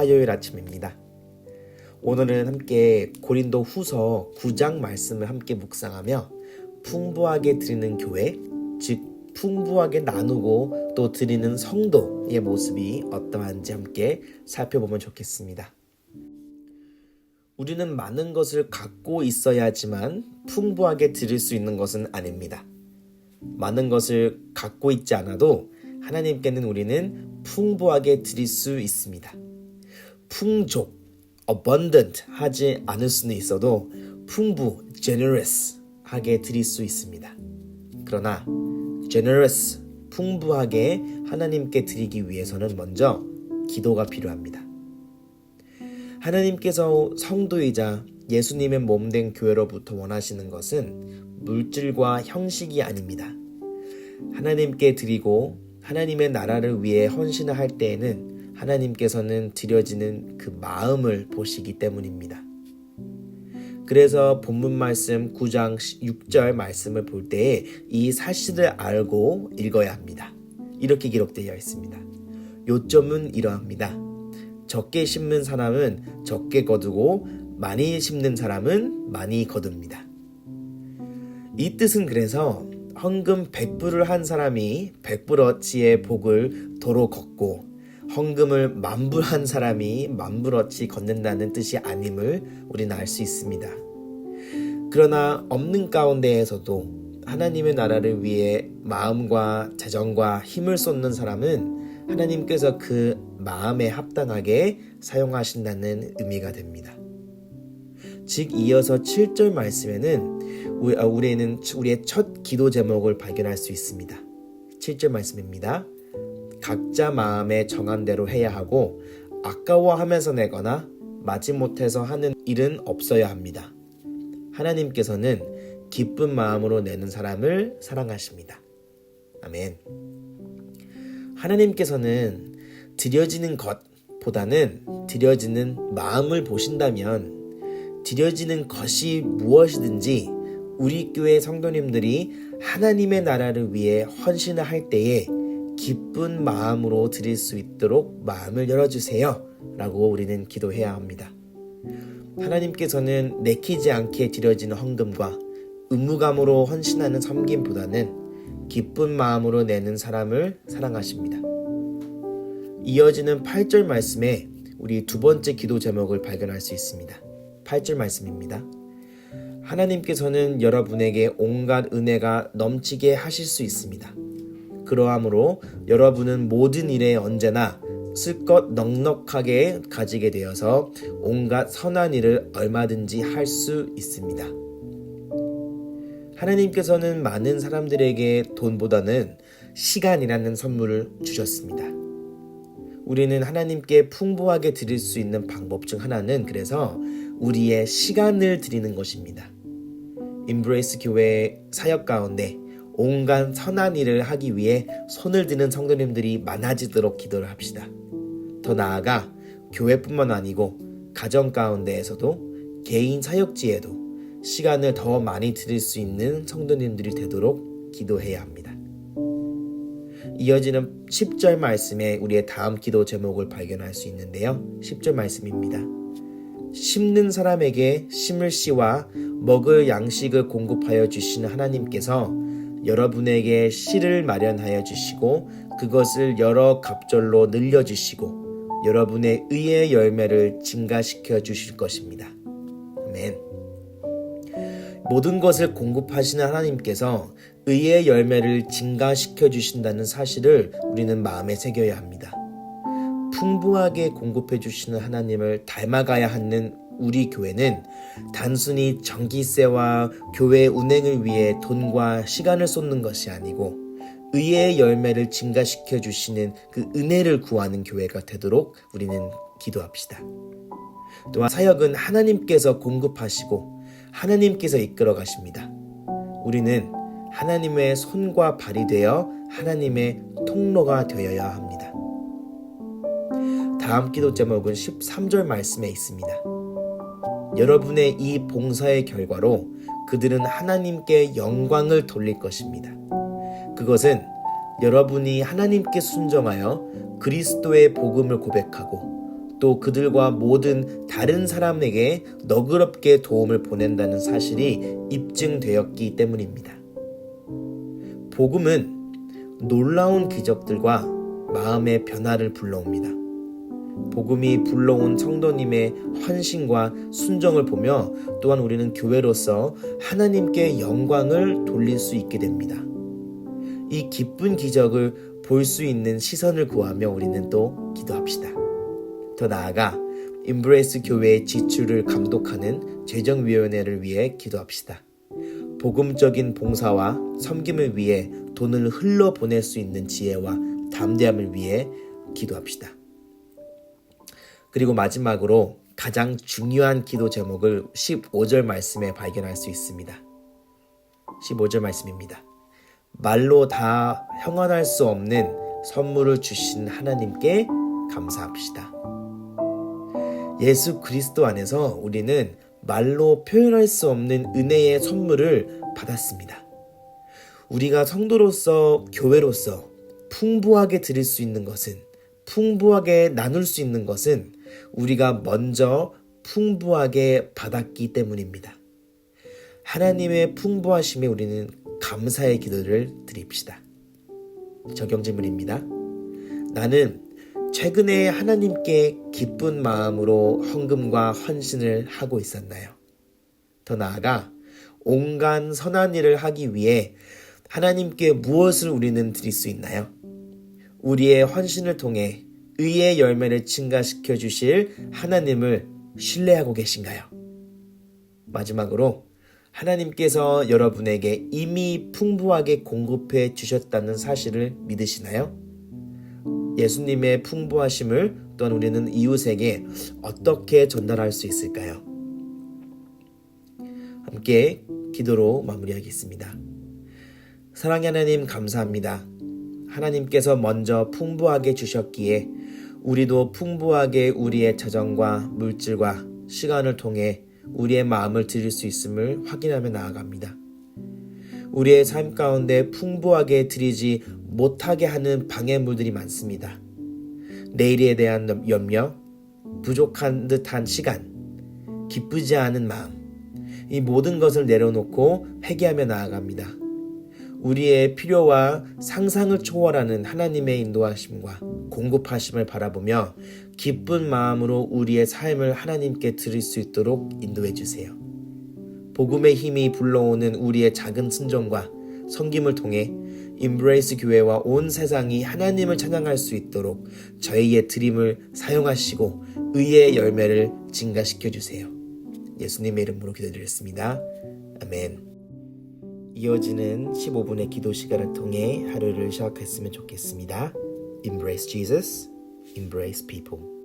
화요일 아침입니다. 오늘은 함께 고린도 후서 9장 말씀을 함께 묵상하며 풍부하게 드리는 교회, 즉 풍부하게 나누고 또 드리는 성도의 모습이 어떠한지 함께 살펴보면 좋겠습니다. 우리는 많은 것을 갖고 있어야지만 풍부하게 드릴 수 있는 것은 아닙니다. 많은 것을 갖고 있지 않아도 하나님께는 우리는 풍부하게 드릴 수 있습니다. 풍족, abundant 하지 않을 수는 있어도 풍부, generous 하게 드릴 수 있습니다. 그러나 generous, 풍부하게 하나님께 드리기 위해서는 먼저 기도가 필요합니다. 하나님께서 성도이자 예수님의 몸된 교회로부터 원하시는 것은 물질과 형식이 아닙니다. 하나님께 드리고 하나님의 나라를 위해 헌신을 할 때에는 하나님께서는 드려지는 그 마음을 보시기 때문입니다. 그래서 본문 말씀 9장 6절 말씀을 볼 때에 이 사실을 알고 읽어야 합니다. 이렇게 기록되어 있습니다. 요점은 이러합니다. 적게 심는 사람은 적게 거두고 많이 심는 사람은 많이 거둡니다. 이 뜻은 그래서 헌금 100불을 한 사람이 100불어치의 복을 도로 걷고 헌금을 만불 한 사람이 만불어치 걷는다는 뜻이 아님을 우리는 알 수 있습니다. 그러나 없는 가운데에서도 하나님의 나라를 위해 마음과 재정과 힘을 쏟는 사람은 하나님께서 그 마음에 합당하게 사용하신다는 의미가 됩니다. 즉 이어서 7절 말씀에는 아, 우리는 우리의 첫 기도 제목을 발견할 수 있습니다. 7절 말씀입니다. 각자 마음에 정한 대로 해야 하고 아까워하면서 내거나 마지못해서 하는 일은 없어야 합니다. 하나님께서는 기쁜 마음으로 내는 사람을 사랑하십니다. 아멘. 하나님께서는 드려지는 것보다는 드려지는 마음을 보신다면 드려지는 것이 무엇이든지 우리 교회 성도님들이 하나님의 나라를 위해 헌신을 할 때에 기쁜 마음으로 드릴 수 있도록 마음을 열어주세요. 라고 우리는 기도해야 합니다. 하나님께서는 내키지 않게 드려지는 헌금과 의무감으로 헌신하는 섬김보다는 기쁜 마음으로 내는 사람을 사랑하십니다. 이어지는 8절 말씀에 우리 두 번째 기도 제목을 발견할 수 있습니다. 8절 말씀입니다. 하나님께서는 여러분에게 온갖 은혜가 넘치게 하실 수 있습니다. 그러하므로 여러분은 모든 일에 언제나 쓸 것 넉넉하게 가지게 되어서 온갖 선한 일을 얼마든지 할 수 있습니다. 하나님께서는 많은 사람들에게 돈보다는 시간이라는 선물을 주셨습니다. 우리는 하나님께 풍부하게 드릴 수 있는 방법 중 하나는 그래서 우리의 시간을 드리는 것입니다. 임브레이스 교회 사역 가운데 온갖 선한 일을 하기 위해 손을 드는 성도님들이 많아지도록 기도를 합시다. 더 나아가 교회뿐만 아니고 가정 가운데에서도 개인 사역지에도 시간을 더 많이 드릴 수 있는 성도님들이 되도록 기도해야 합니다. 이어지는 10절 말씀에 우리의 다음 기도 제목을 발견할 수 있는데요. 10절 말씀입니다. 심는 사람에게 심을 씨와 먹을 양식을 공급하여 주시는 하나님께서 여러분에게 씨를 마련하여 주시고 그것을 여러 갑절로 늘려 주시고 여러분의 의의 열매를 증가시켜 주실 것입니다. 아멘. 모든 것을 공급하시는 하나님께서 의의 열매를 증가시켜 주신다는 사실을 우리는 마음에 새겨야 합니다. 풍부하게 공급해 주시는 하나님을 닮아가야 하는 우리 교회는 단순히 전기세와 교회 운행을 위해 돈과 시간을 쏟는 것이 아니고 의의 열매를 증가시켜 주시는 그 은혜를 구하는 교회가 되도록 우리는 기도합시다. 또한 사역은 하나님께서 공급하시고 하나님께서 이끌어 가십니다. 우리는 하나님의 손과 발이 되어 하나님의 통로가 되어야 합니다. 다음 기도 제목은 13절 말씀에 있습니다. 여러분의 이 봉사의 결과로 그들은 하나님께 영광을 돌릴 것입니다. 그것은 여러분이 하나님께 순종하여 그리스도의 복음을 고백하고 또 그들과 모든 다른 사람에게 너그럽게 도움을 보낸다는 사실이 입증되었기 때문입니다. 복음은 놀라운 기적들과 마음의 변화를 불러옵니다. 복음이 불러온 성도님의 헌신과 순정을 보며 또한 우리는 교회로서 하나님께 영광을 돌릴 수 있게 됩니다. 이 기쁜 기적을 볼 수 있는 시선을 구하며 우리는 또 기도합시다. 더 나아가 인브레이스 교회의 지출을 감독하는 재정위원회를 위해 기도합시다. 복음적인 봉사와 섬김을 위해 돈을 흘러 보낼 수 있는 지혜와 담대함을 위해 기도합시다. 그리고 마지막으로 가장 중요한 기도 제목을 15절 말씀에 발견할 수 있습니다. 15절 말씀입니다. 말로 다 형언할 수 없는 선물을 주신 하나님께 감사합시다. 예수 그리스도 안에서 우리는 말로 표현할 수 없는 은혜의 선물을 받았습니다. 우리가 성도로서 교회로서 풍부하게 드릴 수 있는 것은 풍부하게 나눌 수 있는 것은 우리가 먼저 풍부하게 받았기 때문입니다. 하나님의 풍부하심에 우리는 감사의 기도를 드립시다. 적용 질문입니다. 나는 최근에 하나님께 기쁜 마음으로 헌금과 헌신을 하고 있었나요? 더 나아가 온갖 선한 일을 하기 위해 하나님께 무엇을 우리는 드릴 수 있나요? 우리의 헌신을 통해 의의 열매를 증가시켜 주실 하나님을 신뢰하고 계신가요? 마지막으로 하나님께서 여러분에게 이미 풍부하게 공급해 주셨다는 사실을 믿으시나요? 예수님의 풍부하심을 또한 우리는 이웃에게 어떻게 전달할 수 있을까요? 함께 기도로 마무리하겠습니다. 사랑의 하나님 감사합니다. 하나님께서 먼저 풍부하게 주셨기에 우리도 풍부하게 우리의 자정과 물질과 시간을 통해 우리의 마음을 드릴 수 있음을 확인하며 나아갑니다. 우리의 삶 가운데 풍부하게 드리지 못하게 하는 방해물들이 많습니다. 내일에 대한 염려, 부족한 듯한 시간, 기쁘지 않은 마음, 이 모든 것을 내려놓고 회개하며 나아갑니다. 우리의 필요와 상상을 초월하는 하나님의 인도하심과 공급하심을 바라보며 기쁜 마음으로 우리의 삶을 하나님께 드릴 수 있도록 인도해 주세요. 복음의 힘이 불러오는 우리의 작은 순종과 섬김을 통해 임브레이스 교회와 온 세상이 하나님을 찬양할 수 있도록 저희의 드림을 사용하시고 의의 열매를 증가시켜 주세요. 예수님의 이름으로 기도드렸습니다. 아멘. 이어지는 15분의 기도 시간을 통해 하루를 시작했으면 좋겠습니다. Embrace Jesus, embrace people.